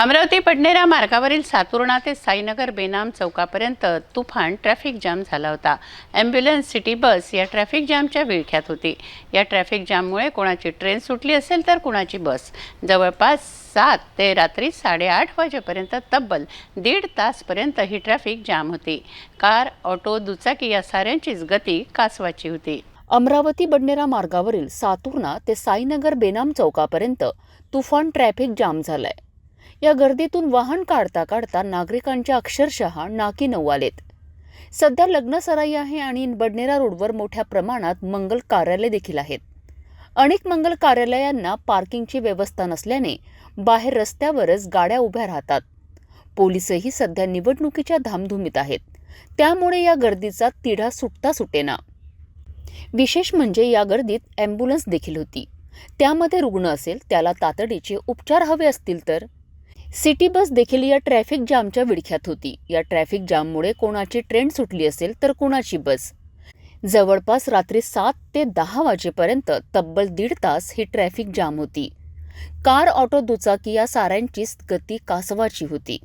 अमरावती पडणेरा मार्गावरील सातुर्णा ते साईनगर बेनाम चौकापर्यंत तुफान ट्रॅफिक जाम झाला होता. ॲम्ब्युलन्स सिटी बस या ट्रॅफिक जामच्या विळख्यात होती. या ट्रॅफिक जाममुळे कोणाची ट्रेन सुटली असेल तर कुणाची बस. जवळपास सात ते रात्री साडेआठ वाजेपर्यंत तब्बल दीड तासपर्यंत ही ट्रॅफिक जाम होती. कार ऑटो दुचाकी या साऱ्यांचीच गती कासवाची होती. अमरावती बडनेरा मार्गावरील सातुर्णा ते साईनगर बेनाम चौकापर्यंत तुफान ट्रॅफिक जाम झालाय. या गर्दीतून वाहन काढता काढता नागरिकांच्या अक्षरशः नाकी नऊ आलेत. सध्या लग्न सराई आहे आणि बडनेरा रोडवर मोठ्या प्रमाणात मंगल कार्यालय देखील आहेत. अनेक मंगल कार्यालयांना पार्किंगची व्यवस्था नसल्याने बाहेर रस्त्यावरच गाड्या उभ्या राहतात. पोलीसही सध्या निवडणुकीच्या धामधुमीत आहेत. त्यामुळे या गर्दीचा तिढा सुटता सुटेना. विशेष म्हणजे या गर्दीत ॲम्ब्युलन्स देखील होती. त्यामध्ये रुग्ण असेल त्याला तातडीचे उपचार हवे असतील तर? सिटी बस देखील या ट्रॅफिक जामच्या विडख्यात होती. या ट्रॅफिक जाममुळे कोणाची ट्रेन सुटली असेल तर कोणाची बस? जवळपास रात्री सात ते दहा वाजेपर्यंत तब्बल दीड तास ही ट्रॅफिक जाम होती. कार ऑटो दुचाकी या साऱ्यांचीच गती कासवाची होती.